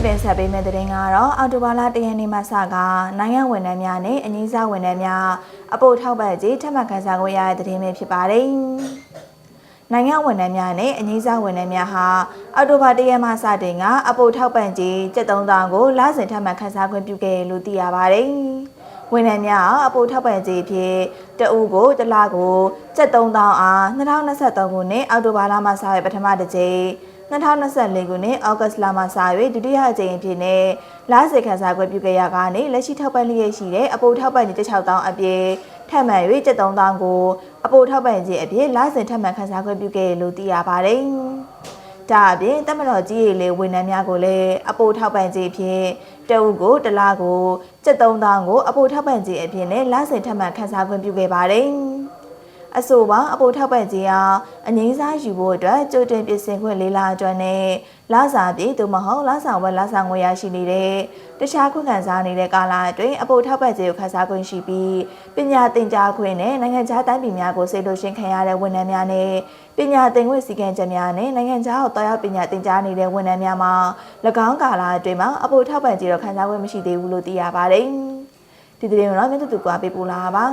ခုတင်ဆက်ပေးမယ့်သတင်းကတော့အော်တိုဘာလတရက်နေ့မှစကနိုင်ငံဝန်ထမ်းများနဲ့အငင်းစားဝန်ထမ်းများအပို့ထောက်ပံ့ကြေးထပ်မံခန်းစားခွင့်ရတဲ့သတင်းပဲဖြစ်ပါတယ်။နိုင်ငံဝန်ထမ်းများနဲ့အငင်းစားဝန်ထမ်းများဟာအော်တိုဘာတရက်မှစတင်ကအပို့ထောက်ပံ့ကြေး7300ကိုလစဉ်ထပ်မံခန်းစားခွင့်ပြုခဲ့တယ်လို့သိရပါတယ်။ဝန်ထမ်းများအပို့ထောက်ပံ့ကြေးဖြစ်တအူးကိုတစ်လကို7300အား2023ခုနှစ်အောက်တိုဘာလမှစရပထမတစ်ကြိမ် 2024ခုနှစ်ဩဂတ်လမှစ၍ဒုတိယအကြိမ်အဖြစ်နဲ့လာစေခန်းစားခွင့်ပြုခဲ့ရကနေလက်ရှိထောက်ပံ့လျက်ရှိတဲ့အပိုထောက်ပံ့ခြင်း6000အပြည့်ထပ်မံ၍7000ကိုအပိုထောက်ပံ့ခြင်းအပြည့်လာစဉ်ထပ်မံခန်းစားခွင့်ပြုခဲ့လို့သိရပါတယ်။ဒါအပြင်တမတော်ကြီးရေလေဝန်ထမ်းများကိုလည်းအပိုထောက်ပံ့ခြင်းဖြင့်တအုပ်ကိုတစ်လကို7000ကိုအပိုထောက်ပံ့ခြင်းအဖြစ်နဲ့လာစဉ်ထပ်မံခန်းစားခွင့်ပြုခဲ့ပါတယ်။ အဆိုပါအပိုထောက်ပံ့ခြင်းအားအငိမ့်စားယူဖို့အတွက်ကြိုတင်ပြင်ဆင်ခွင့်လေးလာအတွက်နဲ့လာစာပြေသို့မဟုတ်လာစာဝက်လာစာငွေရရှိနေတဲ့တခြားခွင့်ခံစားနေတဲ့ကာလအတွင်းအပိုထောက်ပံ့ခြင်းကိုခန်းစားခွင့်ရှိပြီးပညာသင်ကြားခွင့်နဲ့နိုင်ငံခြားတိုင်းပြည်များကိုစိတ်လို့ရှင်းခံရတဲ့ဝန်ထမ်းများနဲ့ပညာသင်ခွင့်စည်းကမ်းချက်များနဲ့နိုင်ငံခြားကိုတောက်ရောက်ပညာသင်ကြားနေတဲ့ဝန်ထမ်းများမှာ၎င်းကာလအတွင်းမှာအပိုထောက်ပံ့ခြင်းတော့ခန်းစားခွင့်မရှိသေးဘူးလို့သိရပါတယ်ဒီသတင်းကိုတော့မြတ်တူကွာပေးပို့လာပါ